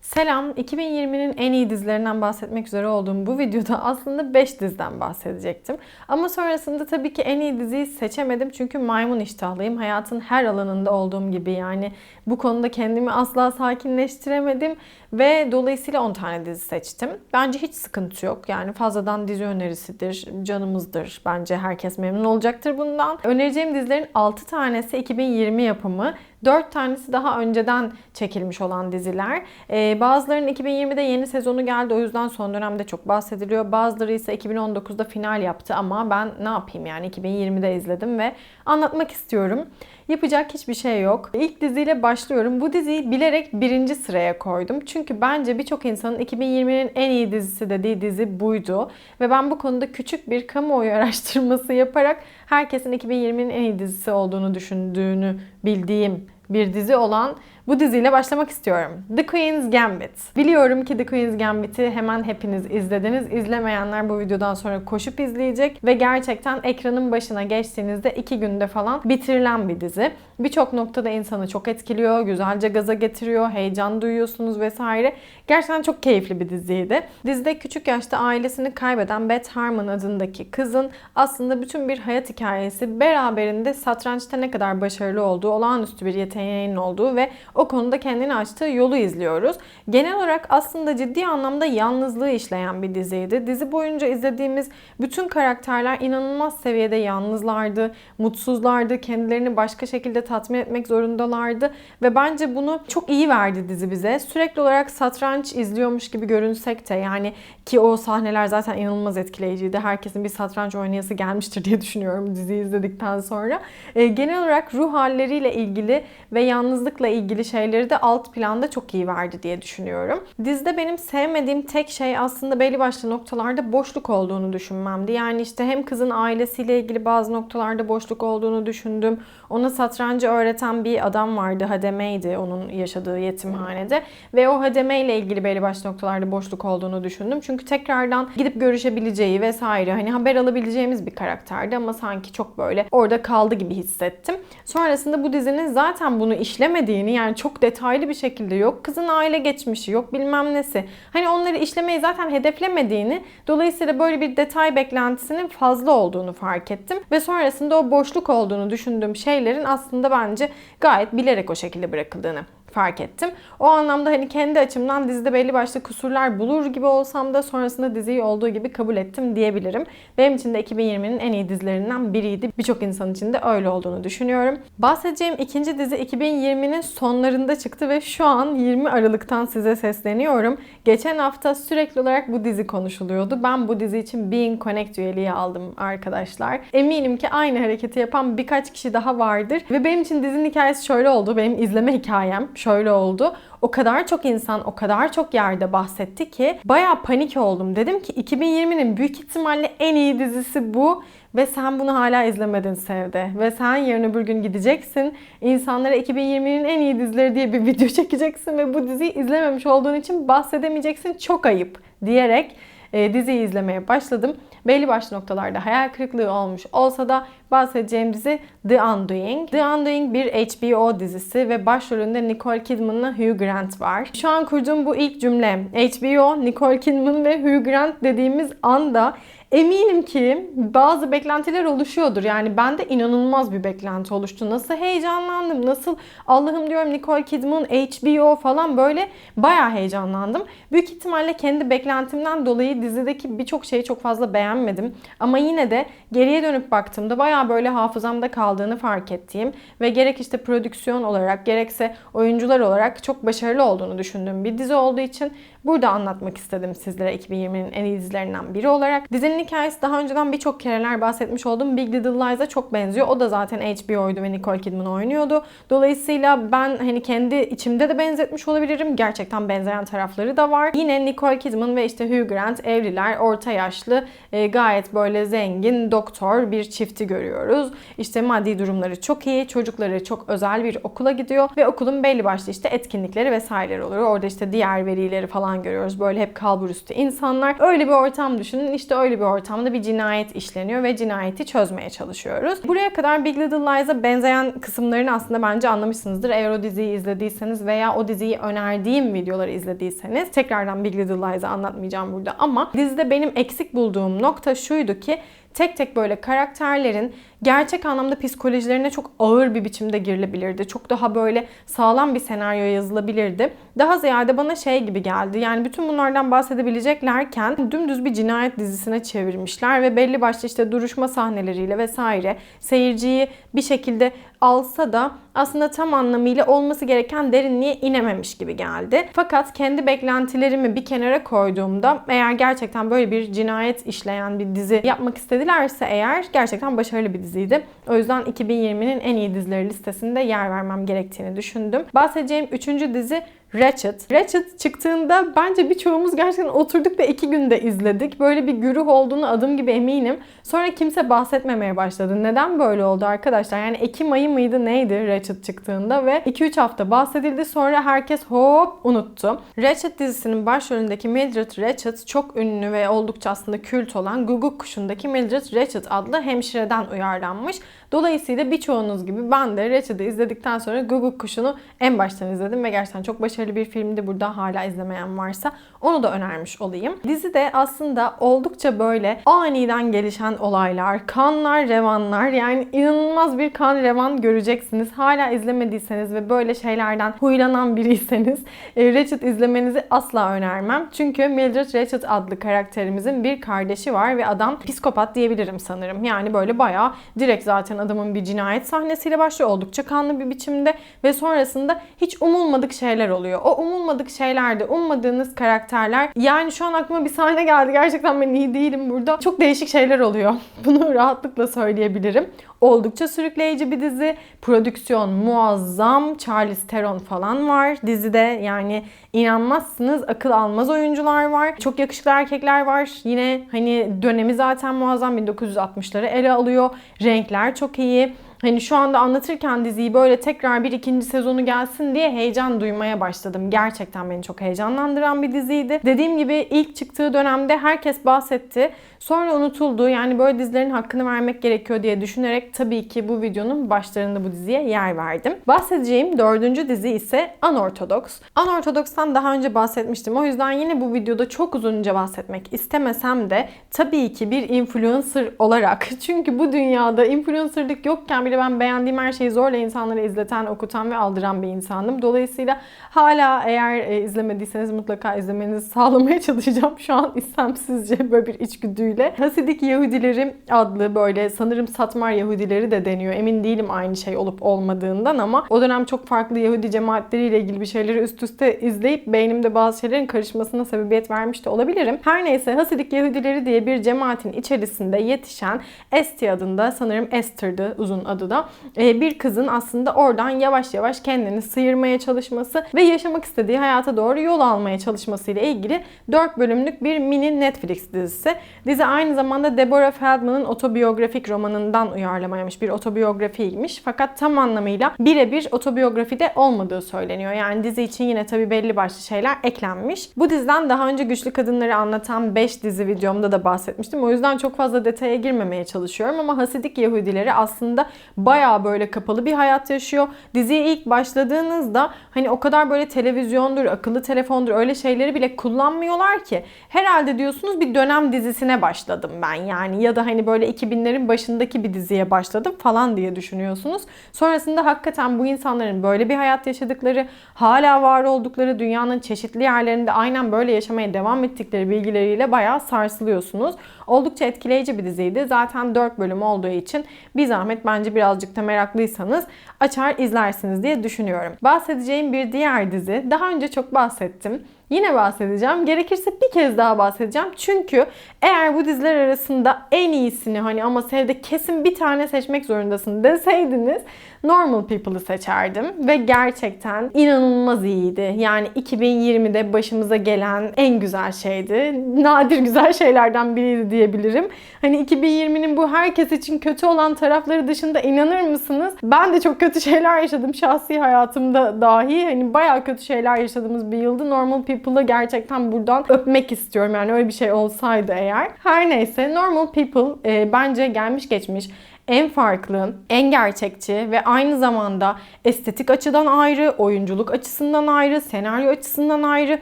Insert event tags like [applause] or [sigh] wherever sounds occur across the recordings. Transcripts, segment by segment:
Selam, 2020'nin en iyi dizilerinden bahsetmek üzere olduğum bu videoda aslında 5 diziden bahsedecektim. Ama sonrasında tabii ki en iyi diziyi seçemedim çünkü maymun iştahlıyım. Hayatın her alanında olduğum gibi yani bu konuda kendimi asla sakinleştiremedim ve dolayısıyla 10 tane dizi seçtim. Bence hiç sıkıntı yok. Yani fazladan dizi önerisidir, canımızdır. Bence herkes memnun olacaktır bundan. Önereceğim dizilerin 6 tanesi 2020 yapımı. 4 tanesi daha önceden çekilmiş olan diziler. Ee, bazılarının 2020'de yeni sezonu geldi o yüzden son dönemde çok bahsediliyor. Bazıları ise 2019'da final yaptı ama ben ne yapayım yani 2020'de izledim ve anlatmak istiyorum. Yapacak hiçbir şey yok. İlk diziyle başlıyorum. Bu diziyi bilerek birinci sıraya koydum. Çünkü bence birçok insanın 2020'nin en iyi dizisi dediği dizi buydu. Ve ben bu konuda küçük bir kamuoyu [laughs] araştırması yaparak herkesin 2020'nin en iyi dizisi olduğunu düşündüğünü bildiğim bir dizi olan bu diziyle başlamak istiyorum. The Queen's Gambit. Biliyorum ki The Queen's Gambit'i hemen hepiniz izlediniz. İzlemeyenler bu videodan sonra koşup izleyecek ve gerçekten ekranın başına geçtiğinizde iki günde falan bitirilen bir dizi. Birçok noktada insanı çok etkiliyor, güzelce gaza getiriyor, heyecan duyuyorsunuz vesaire. Gerçekten çok keyifli bir diziydi. Dizide küçük yaşta ailesini kaybeden Beth Harmon adındaki kızın aslında bütün bir hayat hikayesi beraberinde satrançta ne kadar başarılı olduğu, olağanüstü bir yeteneğinin olduğu ve konuda kendini açtığı yolu izliyoruz. Genel olarak aslında ciddi anlamda yalnızlığı işleyen bir diziydi. Dizi boyunca izlediğimiz bütün karakterler inanılmaz seviyede yalnızlardı, mutsuzlardı, kendilerini başka şekilde tatmin etmek zorundalardı ve bence bunu çok iyi verdi dizi bize. Sürekli olarak satranç izliyormuş gibi görünsek de yani ki o sahneler zaten inanılmaz etkileyiciydi. Herkesin bir satranç oynayası gelmiştir diye düşünüyorum diziyi izledikten sonra. E, genel olarak ruh halleriyle ilgili ve yalnızlıkla ilgili şeyleri de alt planda çok iyi verdi diye düşünüyorum. Dizide benim sevmediğim tek şey aslında belli başlı noktalarda boşluk olduğunu düşünmemdi. Yani işte hem kızın ailesiyle ilgili bazı noktalarda boşluk olduğunu düşündüm. Ona satrancı öğreten bir adam vardı. Hademeydi onun yaşadığı yetimhanede. Ve o Hademe ile ilgili belli başlı noktalarda boşluk olduğunu düşündüm. Çünkü tekrardan gidip görüşebileceği vesaire hani haber alabileceğimiz bir karakterdi ama sanki çok böyle orada kaldı gibi hissettim. Sonrasında bu dizinin zaten bunu işlemediğini yani çok detaylı bir şekilde yok kızın aile geçmişi yok bilmem nesi. Hani onları işlemeyi zaten hedeflemediğini dolayısıyla böyle bir detay beklentisinin fazla olduğunu fark ettim. Ve sonrasında o boşluk olduğunu düşündüğüm şeylerin aslında bence gayet bilerek o şekilde bırakıldığını fark ettim. O anlamda hani kendi açımdan dizide belli başlı kusurlar bulur gibi olsam da sonrasında diziyi olduğu gibi kabul ettim diyebilirim. Benim için de 2020'nin en iyi dizilerinden biriydi. Birçok insan için de öyle olduğunu düşünüyorum. Bahsedeceğim ikinci dizi 2020'nin sonlarında çıktı ve şu an 20 Aralık'tan size sesleniyorum. Geçen hafta sürekli olarak bu dizi konuşuluyordu. Ben bu dizi için Being Connect üyeliği aldım arkadaşlar. Eminim ki aynı hareketi yapan birkaç kişi daha vardır. Ve benim için dizinin hikayesi şöyle oldu. Benim izleme hikayem şöyle oldu. O kadar çok insan, o kadar çok yerde bahsetti ki bayağı panik oldum. Dedim ki 2020'nin büyük ihtimalle en iyi dizisi bu ve sen bunu hala izlemedin Sevde. Ve sen yarın öbür gün gideceksin. İnsanlara 2020'nin en iyi dizileri diye bir [laughs] video çekeceksin ve bu diziyi izlememiş olduğun için bahsedemeyeceksin. Çok ayıp diyerek e, diziyi izlemeye başladım. Belli başlı noktalarda hayal kırıklığı olmuş olsa da bahsedeceğim dizi The Undoing. The Undoing bir HBO dizisi ve başrolünde Nicole Kidman'la Hugh Grant var. Şu an kurduğum bu ilk cümle HBO, Nicole Kidman ve Hugh Grant dediğimiz anda Eminim ki bazı beklentiler oluşuyordur. Yani bende inanılmaz bir beklenti oluştu. Nasıl heyecanlandım, nasıl Allah'ım diyorum Nicole Kidman, HBO falan böyle bayağı heyecanlandım. Büyük ihtimalle kendi beklentimden dolayı dizideki birçok şeyi çok fazla beğenmedim. Ama yine de geriye dönüp baktığımda bayağı böyle hafızamda kaldığını fark ettiğim ve gerek işte prodüksiyon olarak gerekse oyuncular olarak çok başarılı olduğunu düşündüğüm bir dizi olduğu için burada anlatmak istedim sizlere 2020'nin en iyi dizilerinden biri olarak. Dizinin hikayesi daha önceden birçok kereler bahsetmiş olduğum Big Little Lies'a çok benziyor. O da zaten HBO'ydu ve Nicole Kidman oynuyordu. Dolayısıyla ben hani kendi içimde de benzetmiş olabilirim. Gerçekten benzeyen tarafları da var. Yine Nicole Kidman ve işte Hugh Grant evliler, orta yaşlı, e, gayet böyle zengin, doktor bir çifti görüyoruz. İşte maddi durumları çok iyi, çocukları çok özel bir okula gidiyor ve okulun belli başlı işte etkinlikleri vesaireleri oluyor. Orada işte diğer verileri falan görüyoruz. Böyle hep kalburüstü insanlar. Öyle bir ortam düşünün. İşte öyle bir ortamda bir cinayet işleniyor ve cinayeti çözmeye çalışıyoruz. Buraya kadar Big Little Lies'a benzeyen kısımlarını aslında bence anlamışsınızdır. Eğer o diziyi izlediyseniz veya o diziyi önerdiğim videoları izlediyseniz tekrardan Big Little Lies'ı anlatmayacağım burada ama dizide benim eksik bulduğum nokta şuydu ki tek tek böyle karakterlerin gerçek anlamda psikolojilerine çok ağır bir biçimde girilebilirdi. Çok daha böyle sağlam bir senaryo yazılabilirdi. Daha ziyade bana şey gibi geldi. Yani bütün bunlardan bahsedebileceklerken dümdüz bir cinayet dizisine çevirmişler ve belli başlı işte duruşma sahneleriyle vesaire seyirciyi bir şekilde alsa da aslında tam anlamıyla olması gereken derinliğe inememiş gibi geldi. Fakat kendi beklentilerimi bir kenara koyduğumda eğer gerçekten böyle bir cinayet işleyen bir dizi yapmak istedilerse eğer gerçekten başarılı bir diziydi. O yüzden 2020'nin en iyi dizileri listesinde yer vermem gerektiğini düşündüm. Bahsedeceğim üçüncü dizi Ratchet. Ratchet çıktığında bence birçoğumuz gerçekten oturduk ve iki günde izledik. Böyle bir güruh olduğunu adım gibi eminim. Sonra kimse bahsetmemeye başladı. Neden böyle oldu arkadaşlar? Yani Ekim ayı mıydı neydi Ratchet çıktığında ve 2-3 hafta bahsedildi. Sonra herkes hop unuttu. Ratchet dizisinin başrolündeki Mildred Ratchet çok ünlü ve oldukça aslında kült olan Guguk Kuşu'ndaki Mildred Ratchet adlı hemşireden uyarlanmış. Dolayısıyla birçoğunuz gibi ben de Ratchet'ı izledikten sonra Guguk Kuşu'nu en baştan izledim ve gerçekten çok başarılı bir filmdi. Burada hala izlemeyen varsa onu da önermiş olayım. Dizi de aslında oldukça böyle aniden gelişen olaylar, kanlar, revanlar yani inanılmaz bir kan revan göreceksiniz. Hala izlemediyseniz ve böyle şeylerden huylanan biriyseniz e, Ratchet izlemenizi asla önermem. Çünkü Mildred Ratchet adlı karakterimizin bir kardeşi var ve adam psikopat diyebilirim sanırım. Yani böyle bayağı direkt zaten adamın bir cinayet sahnesiyle başlıyor. Oldukça kanlı bir biçimde ve sonrasında hiç umulmadık şeyler oluyor. O umulmadık şeylerde ummadığınız karakterler yani şu an aklıma bir sahne geldi. Gerçekten ben iyi değilim burada. Çok değişik şeyler oluyor. [laughs] Bunu rahatlıkla söyleyebilirim. Oldukça sürükleyici bir dizi. Prodüksiyon muazzam. Charlize Theron falan var dizide. Yani inanmazsınız akıl almaz oyuncular var. Çok yakışıklı erkekler var. Yine hani dönemi zaten muazzam 1960'ları ele alıyor. Renkler çok iyi. Hani şu anda anlatırken diziyi böyle tekrar bir ikinci sezonu gelsin diye heyecan duymaya başladım. Gerçekten beni çok heyecanlandıran bir diziydi. Dediğim gibi ilk çıktığı dönemde herkes bahsetti. Sonra unutuldu. Yani böyle dizilerin hakkını vermek gerekiyor diye düşünerek tabii ki bu videonun başlarında bu diziye yer verdim. Bahsedeceğim dördüncü dizi ise Unorthodox. Unorthodox'tan daha önce bahsetmiştim. O yüzden yine bu videoda çok uzunca bahsetmek istemesem de tabii ki bir influencer olarak [laughs] çünkü bu dünyada influencerlık yokken bile ben beğendiğim her şeyi zorla insanlara izleten, okutan ve aldıran bir insandım. Dolayısıyla hala eğer e, izlemediyseniz mutlaka izlemenizi sağlamaya [laughs] çalışacağım. Şu an istemsizce böyle bir içgüdüyle. Hasidik Yahudileri adlı böyle sanırım Satmar Yahudileri de deniyor. Emin değilim aynı şey olup olmadığından ama o dönem çok farklı Yahudi cemaatleriyle ilgili bir şeyleri üst üste izleyip beynimde bazı şeylerin karışmasına sebebiyet vermiş de olabilirim. Her neyse Hasidik Yahudileri diye bir cemaatin içerisinde yetişen Esti adında sanırım Esther'dı uzun adı da e, bir kızın aslında oradan yavaş yavaş kendini sıyırmaya çalışması ve yaşamak istediği hayata doğru yol almaya çalışmasıyla ilgili 4 bölümlük bir mini Netflix dizisi. Dizi aynı zamanda Deborah Feldman'ın otobiyografik romanından uyarlamaymış bir otobiyografiymiş. Fakat tam anlamıyla birebir otobiyografide olmadığı söyleniyor. Yani dizi için yine tabi belli başlı şeyler eklenmiş. Bu diziden daha önce güçlü kadınları anlatan 5 dizi videomda da bahsetmiştim. O yüzden çok fazla detaya girmemeye çalışıyorum ama Hasidik Yahudileri aslında baya böyle kapalı bir hayat yaşıyor. Diziye ilk başladığınızda hani o kadar böyle televizyondur, akıllı telefondur öyle şeyleri bile kullanmıyorlar ki. Herhalde diyorsunuz bir dönem dizisine başladım ben yani ya da hani böyle 2000'lerin başındaki bir diziye başladım falan diye düşünüyorsunuz. Sonrasında hakikaten bu insanların böyle bir hayat yaşadıkları, hala var oldukları dünyanın çeşitli yerlerinde aynen böyle yaşamaya devam ettikleri bilgileriyle bayağı sarsılıyorsunuz. Oldukça etkileyici bir diziydi. Zaten 4 bölüm olduğu için bir zahmet bence birazcık da meraklıysanız açar izlersiniz diye düşünüyorum. Bahsedeceğim bir diğer dizi. Daha önce çok bahsettim. Yine bahsedeceğim. Gerekirse bir kez daha bahsedeceğim. Çünkü eğer bu diziler arasında en iyisini hani ama sevde kesin bir tane seçmek zorundasın deseydiniz Normal People'ı seçerdim ve gerçekten inanılmaz iyiydi. Yani 2020'de başımıza gelen en güzel şeydi. Nadir güzel şeylerden biriydi diyebilirim. Hani 2020'nin bu herkes için kötü olan tarafları dışında inanır mısınız? Ben de çok kötü [laughs] şeyler yaşadım şahsi hayatımda dahi. Hani bayağı kötü şeyler yaşadığımız bir yıldı. Normal People People'ı gerçekten buradan öpmek istiyorum. Yani öyle bir şey olsaydı eğer. Her neyse Normal People e, bence gelmiş geçmiş en farklı, en gerçekçi ve aynı zamanda estetik açıdan ayrı, oyunculuk açısından ayrı, senaryo açısından ayrı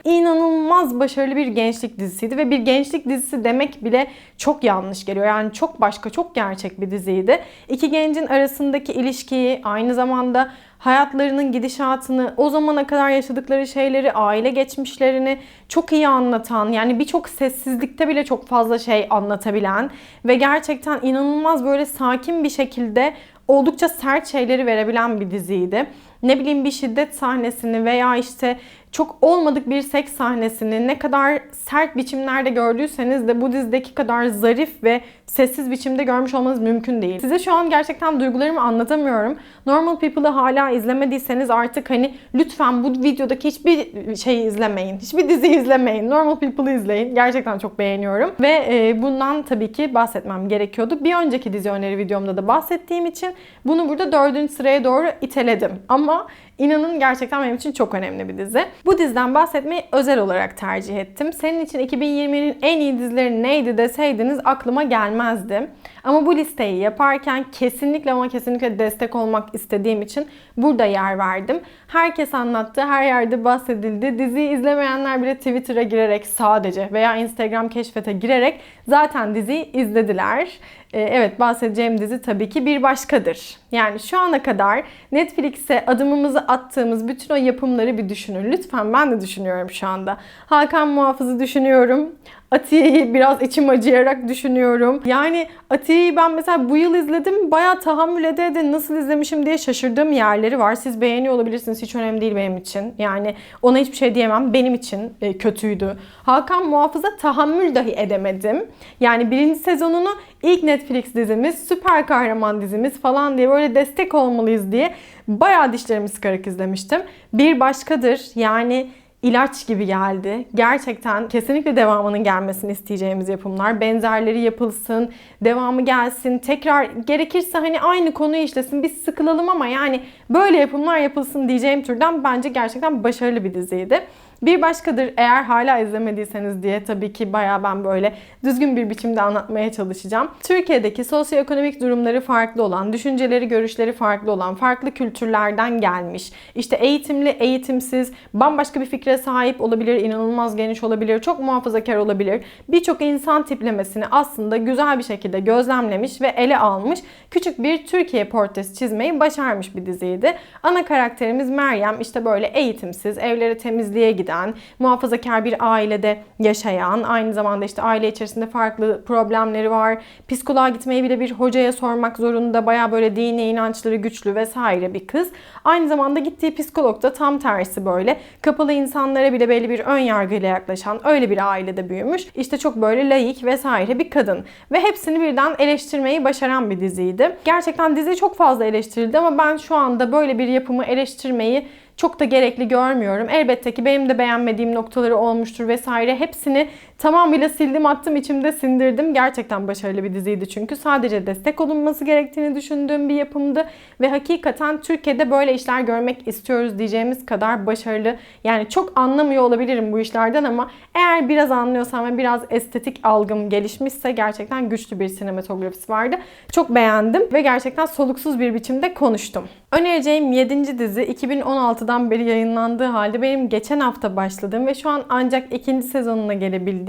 inanılmaz başarılı bir gençlik dizisiydi ve bir gençlik dizisi demek bile çok yanlış geliyor. Yani çok başka, çok gerçek bir diziydi. İki gencin arasındaki ilişkiyi aynı zamanda hayatlarının gidişatını, o zamana kadar yaşadıkları şeyleri, aile geçmişlerini çok iyi anlatan, yani birçok sessizlikte bile çok fazla şey anlatabilen ve gerçekten inanılmaz böyle sakin bir şekilde oldukça sert şeyleri verebilen bir diziydi. Ne bileyim bir şiddet sahnesini veya işte çok olmadık bir seks sahnesini ne kadar sert biçimlerde gördüyseniz de bu dizideki kadar zarif ve sessiz biçimde görmüş olmanız mümkün değil. Size şu an gerçekten duygularımı anlatamıyorum. Normal People'ı hala izlemediyseniz artık hani lütfen bu videodaki hiçbir şeyi izlemeyin. Hiçbir dizi izlemeyin. Normal People'ı izleyin. Gerçekten çok beğeniyorum. Ve e, bundan tabii ki bahsetmem gerekiyordu. Bir önceki dizi öneri videomda da bahsettiğim için bunu burada dördüncü sıraya doğru iteledim. Ama cómo İnanın gerçekten benim için çok önemli bir dizi. Bu diziden bahsetmeyi özel olarak tercih ettim. Senin için 2020'nin en iyi dizileri neydi deseydiniz aklıma gelmezdi. Ama bu listeyi yaparken kesinlikle ama kesinlikle destek olmak istediğim için burada yer verdim. Herkes anlattı, her yerde bahsedildi. Diziyi izlemeyenler bile Twitter'a girerek sadece veya Instagram keşfete girerek zaten diziyi izlediler. Ee, evet bahsedeceğim dizi tabii ki bir başkadır. Yani şu ana kadar Netflix'e adımımızı attığımız bütün o yapımları bir düşünün. Lütfen ben de düşünüyorum şu anda. Hakan Muhafız'ı düşünüyorum. Atiye'yi biraz içim acıyarak düşünüyorum. Yani Atiye'yi ben mesela bu yıl izledim. Bayağı tahammül ede ede nasıl izlemişim diye şaşırdığım yerleri var. Siz beğeniyor olabilirsiniz. Hiç önemli değil benim için. Yani ona hiçbir şey diyemem. Benim için e, kötüydü. Hakan Muhafız'a tahammül dahi edemedim. Yani birinci sezonunu ilk Netflix dizimiz, süper kahraman dizimiz falan diye böyle destek olmalıyız diye bayağı dişlerimi sıkarak izlemiştim. Bir başkadır. Yani ilaç gibi geldi. Gerçekten kesinlikle devamının gelmesini isteyeceğimiz yapımlar. Benzerleri yapılsın, devamı gelsin. Tekrar gerekirse hani aynı konuyu işlesin. Biz sıkılalım ama yani böyle yapımlar yapılsın diyeceğim türden bence gerçekten başarılı bir diziydi. Bir başkadır eğer hala izlemediyseniz diye tabii ki baya ben böyle düzgün bir biçimde anlatmaya çalışacağım. Türkiye'deki sosyoekonomik durumları farklı olan, düşünceleri, görüşleri farklı olan, farklı kültürlerden gelmiş, işte eğitimli, eğitimsiz, bambaşka bir fikre sahip olabilir, inanılmaz geniş olabilir, çok muhafazakar olabilir. Birçok insan tiplemesini aslında güzel bir şekilde gözlemlemiş ve ele almış küçük bir Türkiye portresi çizmeyi başarmış bir diziydi. Ana karakterimiz Meryem işte böyle eğitimsiz, evleri temizliğe giden, giden, muhafazakar bir ailede yaşayan, aynı zamanda işte aile içerisinde farklı problemleri var. Psikoloğa gitmeyi bile bir hocaya sormak zorunda. Baya böyle dini inançları güçlü vesaire bir kız. Aynı zamanda gittiği psikolog da tam tersi böyle. Kapalı insanlara bile belli bir ön yargıyla yaklaşan öyle bir ailede büyümüş. İşte çok böyle layık vesaire bir kadın. Ve hepsini birden eleştirmeyi başaran bir diziydi. Gerçekten dizi çok fazla eleştirildi ama ben şu anda böyle bir yapımı eleştirmeyi çok da gerekli görmüyorum. Elbette ki benim de beğenmediğim noktaları olmuştur vesaire. Hepsini tamamıyla sildim attım içimde sindirdim. Gerçekten başarılı bir diziydi çünkü sadece destek olunması gerektiğini düşündüğüm bir yapımdı. Ve hakikaten Türkiye'de böyle işler görmek istiyoruz diyeceğimiz kadar başarılı. Yani çok anlamıyor olabilirim bu işlerden ama eğer biraz anlıyorsam ve biraz estetik algım gelişmişse gerçekten güçlü bir sinematografisi vardı. Çok beğendim ve gerçekten soluksuz bir biçimde konuştum. Önereceğim 7. dizi 2016'dan beri yayınlandığı halde benim geçen hafta başladığım ve şu an ancak ikinci sezonuna gelebildiğim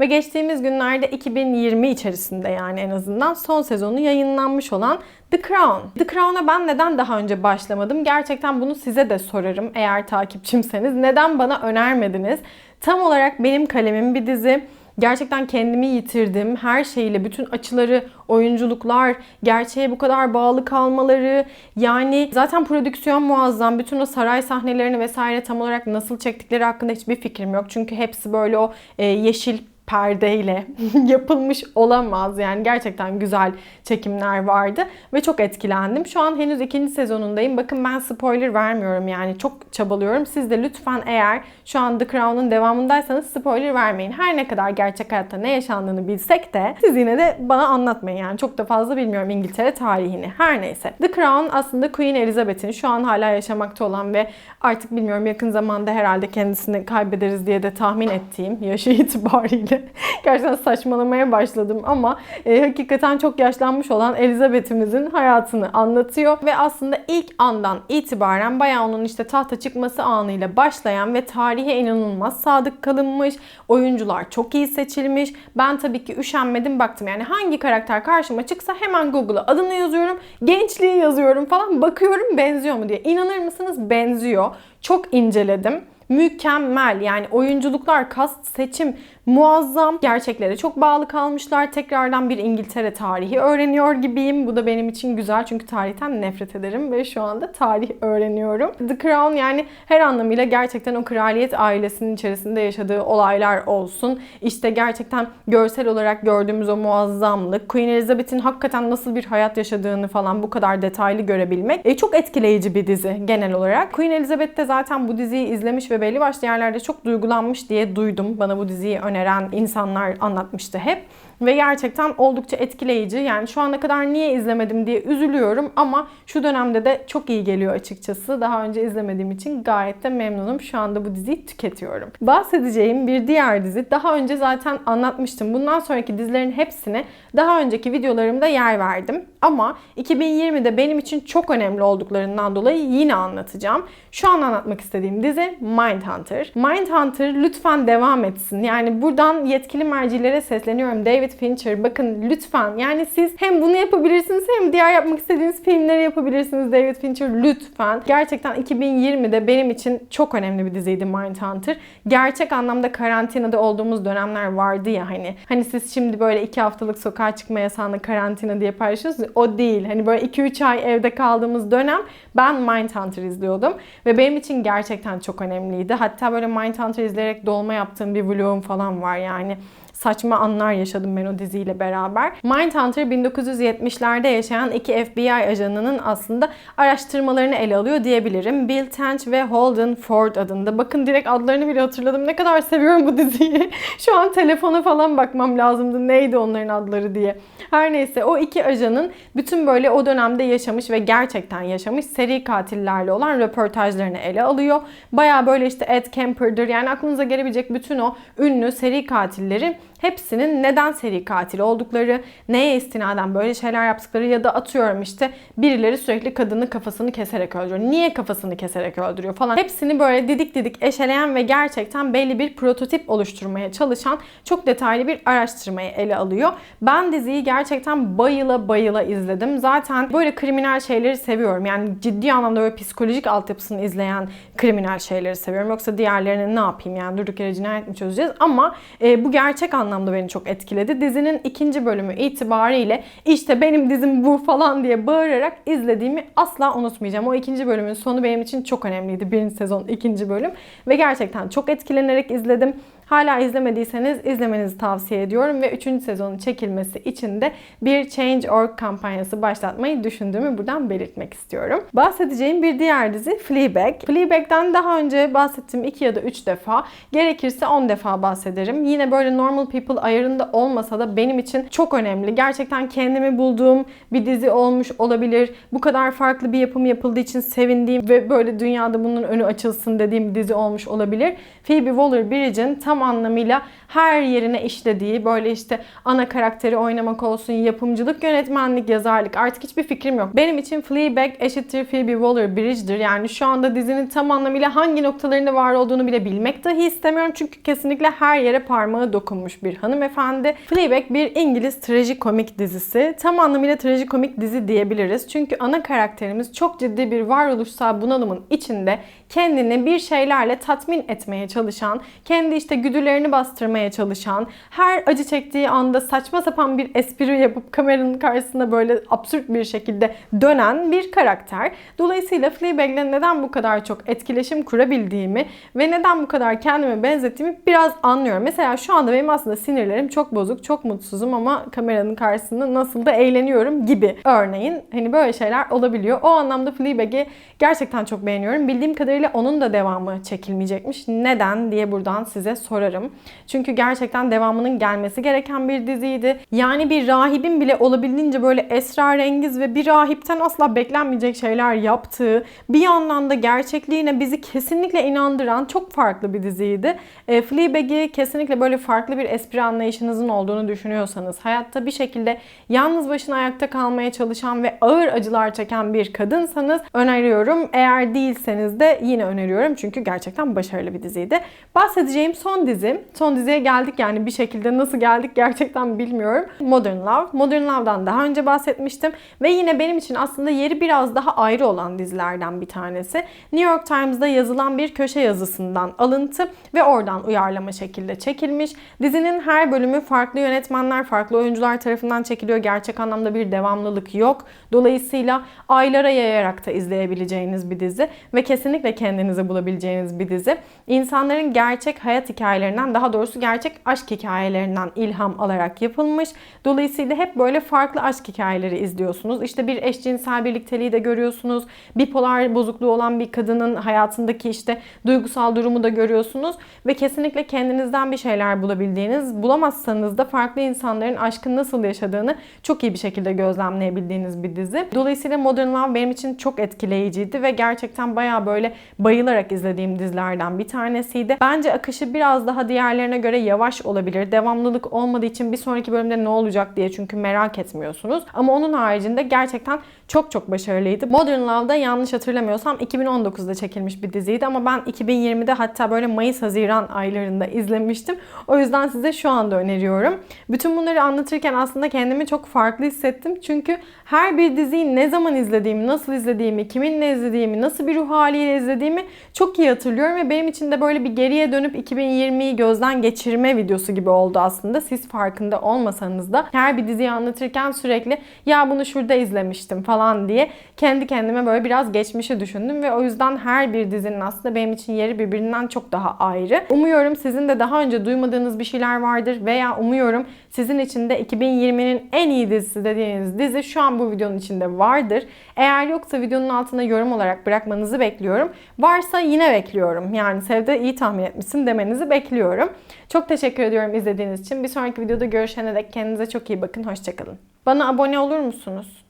ve geçtiğimiz günlerde 2020 içerisinde yani en azından son sezonu yayınlanmış olan The Crown. The Crown'a ben neden daha önce başlamadım? Gerçekten bunu size de sorarım eğer takipçimseniz. Neden bana önermediniz? Tam olarak benim kalemim bir dizi. Gerçekten kendimi yitirdim. Her şeyle, bütün açıları, oyunculuklar, gerçeğe bu kadar bağlı kalmaları. Yani zaten prodüksiyon muazzam. Bütün o saray sahnelerini vesaire tam olarak nasıl çektikleri hakkında hiçbir fikrim yok. Çünkü hepsi böyle o e, yeşil perdeyle [laughs] yapılmış olamaz. Yani gerçekten güzel çekimler vardı ve çok etkilendim. Şu an henüz ikinci sezonundayım. Bakın ben spoiler vermiyorum yani çok çabalıyorum. Siz de lütfen eğer şu an The Crown'un devamındaysanız spoiler vermeyin. Her ne kadar gerçek hayatta ne yaşandığını bilsek de siz yine de bana anlatmayın yani. Çok da fazla bilmiyorum İngiltere tarihini. Her neyse. The Crown aslında Queen Elizabeth'in şu an hala yaşamakta olan ve artık bilmiyorum yakın zamanda herhalde kendisini kaybederiz diye de tahmin ettiğim yaşı [laughs] itibariyle [laughs] gerçekten saçmalamaya başladım ama e, hakikaten çok yaşlanmış olan Elizabeth'imizin hayatını anlatıyor ve aslında ilk andan itibaren bayağı onun işte tahta çıkması anıyla başlayan ve tarihe inanılmaz sadık kalınmış. Oyuncular çok iyi seçilmiş. Ben tabii ki üşenmedim baktım yani hangi karakter karşıma çıksa hemen Google'a adını yazıyorum. Gençliği yazıyorum falan bakıyorum benziyor mu diye. İnanır mısınız benziyor. Çok inceledim mükemmel. Yani oyunculuklar, kast, seçim muazzam. Gerçeklere çok bağlı kalmışlar. Tekrardan bir İngiltere tarihi öğreniyor gibiyim. Bu da benim için güzel çünkü tarihten nefret ederim ve şu anda tarih öğreniyorum. The Crown yani her anlamıyla gerçekten o kraliyet ailesinin içerisinde yaşadığı olaylar olsun. İşte gerçekten görsel olarak gördüğümüz o muazzamlık, Queen Elizabeth'in hakikaten nasıl bir hayat yaşadığını falan bu kadar detaylı görebilmek e, çok etkileyici bir dizi genel olarak. Queen Elizabeth de zaten bu diziyi izlemiş ve belli başlı yerlerde çok duygulanmış diye duydum. Bana bu diziyi öneren insanlar anlatmıştı hep. Ve gerçekten oldukça etkileyici. Yani şu ana kadar niye izlemedim diye üzülüyorum ama şu dönemde de çok iyi geliyor açıkçası. Daha önce izlemediğim için gayet de memnunum. Şu anda bu diziyi tüketiyorum. Bahsedeceğim bir diğer dizi daha önce zaten anlatmıştım. Bundan sonraki dizilerin hepsini daha önceki videolarımda yer verdim. Ama 2020'de benim için çok önemli olduklarından dolayı yine anlatacağım. Şu an anlatmak istediğim dizi Mindhunter. Mindhunter lütfen devam etsin. Yani buradan yetkili mercilere sesleniyorum. David Fincher bakın lütfen yani siz hem bunu yapabilirsiniz hem diğer yapmak istediğiniz filmleri yapabilirsiniz David Fincher lütfen. Gerçekten 2020'de benim için çok önemli bir diziydi Mindhunter. Gerçek anlamda karantinada olduğumuz dönemler vardı ya hani. Hani siz şimdi böyle iki haftalık sokağa çıkma yasağını karantina diye paylaşıyorsunuz. O değil. Hani böyle 2-3 ay evde kaldığımız dönem ben Mindhunter izliyordum. Ve benim için gerçekten çok önemliydi. Hatta böyle Mindhunter izleyerek dolma yaptığım bir vlogum falan var yani saçma anlar yaşadım ben o diziyle beraber. Mindhunter 1970'lerde yaşayan iki FBI ajanının aslında araştırmalarını ele alıyor diyebilirim. Bill Tench ve Holden Ford adında. Bakın direkt adlarını bile hatırladım. Ne kadar seviyorum bu diziyi. [laughs] Şu an telefona falan bakmam lazımdı. Neydi onların adları diye. Her neyse o iki ajanın bütün böyle o dönemde yaşamış ve gerçekten yaşamış seri katillerle olan röportajlarını ele alıyor. Baya böyle işte Ed Kemper'dır yani aklınıza gelebilecek bütün o ünlü seri katilleri hepsinin neden seri katil oldukları, neye istinaden böyle şeyler yaptıkları ya da atıyorum işte birileri sürekli kadının kafasını keserek öldürüyor. Niye kafasını keserek öldürüyor falan. Hepsini böyle didik didik eşeleyen ve gerçekten belli bir prototip oluşturmaya çalışan çok detaylı bir araştırmayı ele alıyor. Ben diziyi gerçekten bayıla bayıla izledim. Zaten böyle kriminal şeyleri seviyorum. Yani ciddi anlamda böyle psikolojik altyapısını izleyen kriminal şeyleri seviyorum. Yoksa diğerlerini ne yapayım yani durduk yere cinayet mi çözeceğiz? Ama e, bu gerçek anlamda anlamda beni çok etkiledi. Dizinin ikinci bölümü itibariyle işte benim dizim bu falan diye bağırarak izlediğimi asla unutmayacağım. O ikinci bölümün sonu benim için çok önemliydi. Birinci sezon ikinci bölüm. Ve gerçekten çok etkilenerek izledim. Hala izlemediyseniz izlemenizi tavsiye ediyorum ve 3. sezonun çekilmesi için de bir Change.org kampanyası başlatmayı düşündüğümü buradan belirtmek istiyorum. Bahsedeceğim bir diğer dizi Fleabag. Fleabag'den daha önce bahsettiğim 2 ya da 3 defa, gerekirse 10 defa bahsederim. Yine böyle normal people ayarında olmasa da benim için çok önemli. Gerçekten kendimi bulduğum bir dizi olmuş olabilir. Bu kadar farklı bir yapım yapıldığı için sevindiğim ve böyle dünyada bunun önü açılsın dediğim bir dizi olmuş olabilir. Phoebe Waller-Bridge'in tam tam anlamıyla her yerine işlediği böyle işte ana karakteri oynamak olsun, yapımcılık, yönetmenlik, yazarlık artık hiçbir fikrim yok. Benim için Fleabag eşittir Phoebe Waller-Bridge'dir. Yani şu anda dizinin tam anlamıyla hangi noktalarında var olduğunu bile bilmek dahi istemiyorum. Çünkü kesinlikle her yere parmağı dokunmuş bir hanımefendi. Fleabag bir İngiliz trajikomik dizisi. Tam anlamıyla trajikomik dizi diyebiliriz. Çünkü ana karakterimiz çok ciddi bir varoluşsal bunalımın içinde kendini bir şeylerle tatmin etmeye çalışan, kendi işte güdülerini bastırmaya çalışan, her acı çektiği anda saçma sapan bir espri yapıp kameranın karşısında böyle absürt bir şekilde dönen bir karakter. Dolayısıyla Fleabag'le neden bu kadar çok etkileşim kurabildiğimi ve neden bu kadar kendime benzettiğimi biraz anlıyorum. Mesela şu anda benim aslında sinirlerim çok bozuk, çok mutsuzum ama kameranın karşısında nasıl da eğleniyorum gibi. Örneğin hani böyle şeyler olabiliyor. O anlamda Fleabag'i gerçekten çok beğeniyorum. Bildiğim kadarıyla onun da devamı çekilmeyecekmiş. Neden diye buradan size sorarım. Çünkü gerçekten devamının gelmesi gereken bir diziydi. Yani bir rahibin bile olabildiğince böyle esrarengiz ve bir rahipten asla beklenmeyecek şeyler yaptığı, bir yandan da gerçekliğine bizi kesinlikle inandıran çok farklı bir diziydi. E, Fleabag'i kesinlikle böyle farklı bir espri anlayışınızın olduğunu düşünüyorsanız, hayatta bir şekilde yalnız başına ayakta kalmaya çalışan ve ağır acılar çeken bir kadınsanız öneriyorum. Eğer değilseniz de yine öneriyorum çünkü gerçekten başarılı bir diziydi. Bahsedeceğim son dizi, son diziye geldik yani bir şekilde nasıl geldik gerçekten bilmiyorum. Modern Love. Modern Love'dan daha önce bahsetmiştim ve yine benim için aslında yeri biraz daha ayrı olan dizilerden bir tanesi. New York Times'da yazılan bir köşe yazısından alıntı ve oradan uyarlama şekilde çekilmiş. Dizinin her bölümü farklı yönetmenler, farklı oyuncular tarafından çekiliyor. Gerçek anlamda bir devamlılık yok. Dolayısıyla aylara yayarak da izleyebileceğiniz bir dizi ve kesinlikle kendinizi bulabileceğiniz bir dizi. İnsanların gerçek hayat hikayelerinden, daha doğrusu gerçek aşk hikayelerinden ilham alarak yapılmış. Dolayısıyla hep böyle farklı aşk hikayeleri izliyorsunuz. İşte bir eşcinsel birlikteliği de görüyorsunuz. Bipolar bozukluğu olan bir kadının hayatındaki işte duygusal durumu da görüyorsunuz ve kesinlikle kendinizden bir şeyler bulabildiğiniz, bulamazsanız da farklı insanların aşkın nasıl yaşadığını çok iyi bir şekilde gözlemleyebildiğiniz bir dizi. Dolayısıyla Modern Love benim için çok etkileyiciydi ve gerçekten bayağı böyle bayılarak izlediğim dizilerden bir tanesiydi. Bence akışı biraz daha diğerlerine göre yavaş olabilir. Devamlılık olmadığı için bir sonraki bölümde ne olacak diye çünkü merak etmiyorsunuz. Ama onun haricinde gerçekten çok çok başarılıydı. Modern Love'da yanlış hatırlamıyorsam 2019'da çekilmiş bir diziydi ama ben 2020'de hatta böyle Mayıs-Haziran aylarında izlemiştim. O yüzden size şu anda öneriyorum. Bütün bunları anlatırken aslında kendimi çok farklı hissettim. Çünkü her bir diziyi ne zaman izlediğimi, nasıl izlediğimi, kiminle izlediğimi, nasıl bir ruh haliyle izlediğimi çok iyi hatırlıyorum ve benim için de böyle bir geriye dönüp 2020'yi gözden geçirme videosu gibi oldu aslında. Siz farkında olmasanız da her bir diziyi anlatırken sürekli ya bunu şurada izlemiştim falan diye kendi kendime böyle biraz geçmişi düşündüm ve o yüzden her bir dizinin aslında benim için yeri birbirinden çok daha ayrı. Umuyorum sizin de daha önce duymadığınız bir şeyler vardır veya umuyorum sizin için de 2020'nin en iyi dizisi dediğiniz dizi şu an bu videonun içinde vardır. Eğer yoksa videonun altına yorum olarak bırakmanızı bekliyorum. Varsa yine bekliyorum. Yani Sevde iyi tahmin etmişsin demenizi bekliyorum. Çok teşekkür ediyorum izlediğiniz için. Bir sonraki videoda görüşene dek kendinize çok iyi bakın. Hoşçakalın. Bana abone olur musunuz?